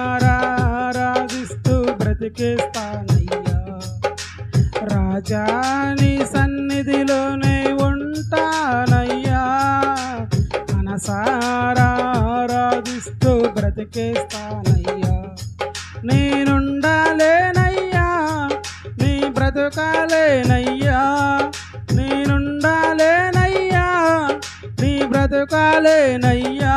మనసారా ఆరాధిస్తూ బ్రతికేస్తానయ్యా. రాజాని సన్నిధిలోనే ఉంటానయ్యా. మనసారా ఆరాధిస్తూ బ్రతికేస్తానయ్యా. నేనుండాలేనయ్యా నీ బ్రతుకాలేనయ్యా. నేనుండాలేనయ్యా నీ బ్రతుకాలేనయ్యా.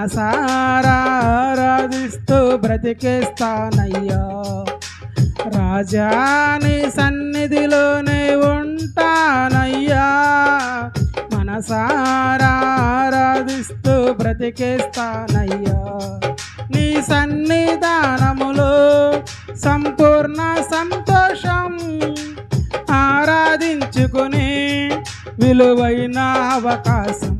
మనసారా బ్రతికేస్తానయ్యా రాజాని సన్నిధిలోనే ఉంటానయ్యా. మనసారాధిస్తూ బ్రతికేస్తానయ్యా నీ సన్నిధానములో సంపూర్ణ సంతోషం ఆరాధించుకుని విలువైన అవకాశం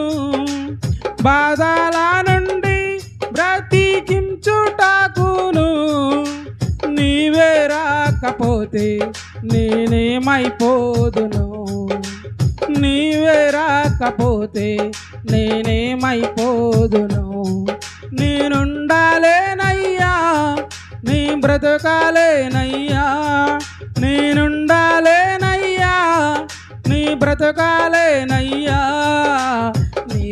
బాధల నుండి బ్రతికించుటాకును నీవే రాకపోతే నేనేమైపోదును? నీవే రాకపోతే నేనేమైపోదును? నేనుండాలేనయ్యా నీ బ్రతకాలేనయ్యా. నేనుండాలేనయ్యా నీ బ్రతకాలేనయ్యా.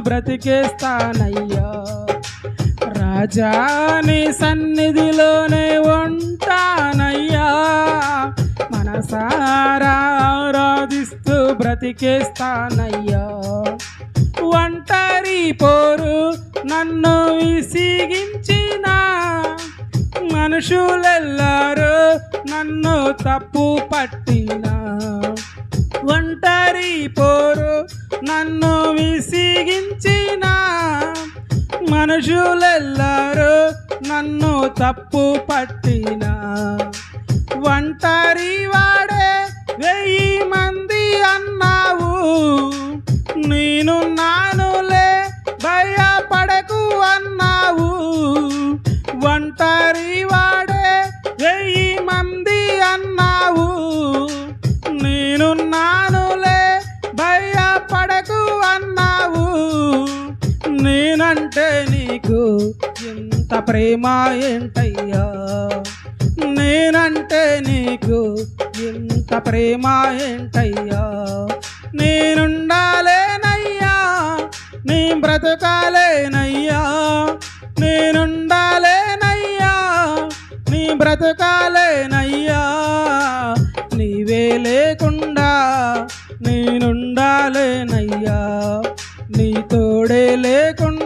బ్రతికేస్తానయ్యా. రాజా నీ సన్నిధిలోనే ఉంటానయ్యా. మనసారా ఆరాధిస్తూ బ్రతికేస్తానయ్యా. ఒంటరి పోరు నన్ను విసిగించిన. మనుషులెల్లారు నన్ను తప్పు పట్టిన ఒంటరి పోరు నన్ను విసిగించిన మనుషులెల్లారు నన్ను తప్పు పట్టిన ఒంటరి వాడే వెయ్యి మంది అన్నావు. నేనున్నాను నేనంటే నీకు ఎంత ప్రేమ ఏంటయ్యా? నేనంటే నీకు ఎంత ప్రేమ ఏంటయ్యా? నేనుండాలేనయ్యా నీ బ్రతకాలేనయ్యా. నేనుండాలేనయ్యా నీ బ్రతకాలేనయ్యా. నీవే లేకుండా నేనుండాలేనయ్యా. నీ తోడే లేకుండా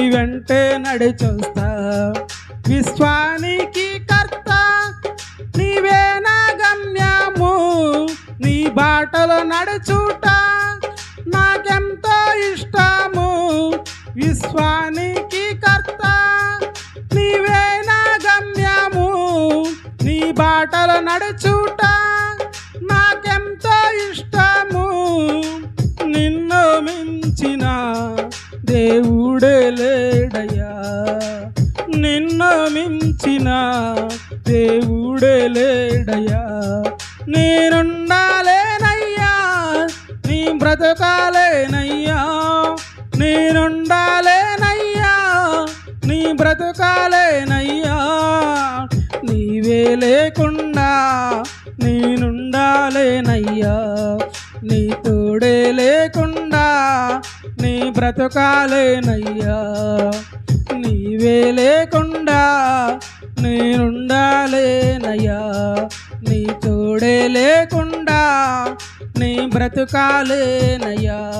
వెంటే నడిచొస్తా. విశ్వానికి కర్త నీవే నా గమ్యము. నీ బాటలో నడుచుట నాకెంతో ఇష్టము. విశ్వానికి కర్త నీవే నా గమ్యము. నీ బాటలో నడుచుట దేవుడే లేడయ్యా. నేనుండాలేనయ్యా. నీ బ్రతకాలేనయ్యా. నేనుండాలేనయ్యా. నీ బ్రతకాలేనయ్యా. నీవే లేకుండా నేనుండాలేనయ్యా. నీ తోడే లేకుండా నీ బ్రతకాలేనయ్యా. నీవే లేకుండా నేనుండాలేనయ్యా నీ తోడే లేకుండా నీ బ్రతుకాలేనయ్యా.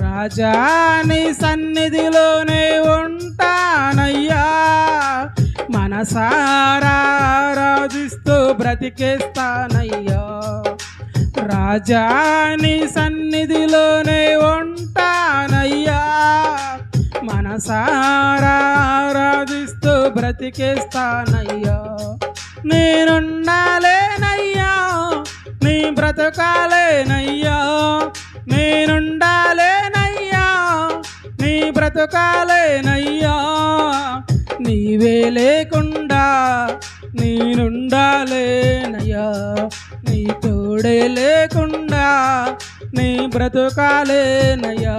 రాజా నీ సన్నిధిలోనే ఉంటానయ్యా. మనసారా రాజిస్తూ బ్రతికేస్తానయ్యా. రాజా నీ సన్నిధిలోనే ఉంటానయ్యా. మనసారా ఆరాధిస్తూ బ్రతికేస్తానయ్యా. నేనుండాలేనయ్యా. నీ బ్రతకాలేనయ్యా. నేనుండాలేనయ్యా. నీ బ్రతకాలేనయ్యా. నీవే లేకుండా నేనుండాలేనయ్యా. నీ తోడే లేకుండా నీ బ్రతకాలేనయ్యా.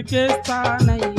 ఆరాధిస్తూ బ్రతికేస్తానయ్యా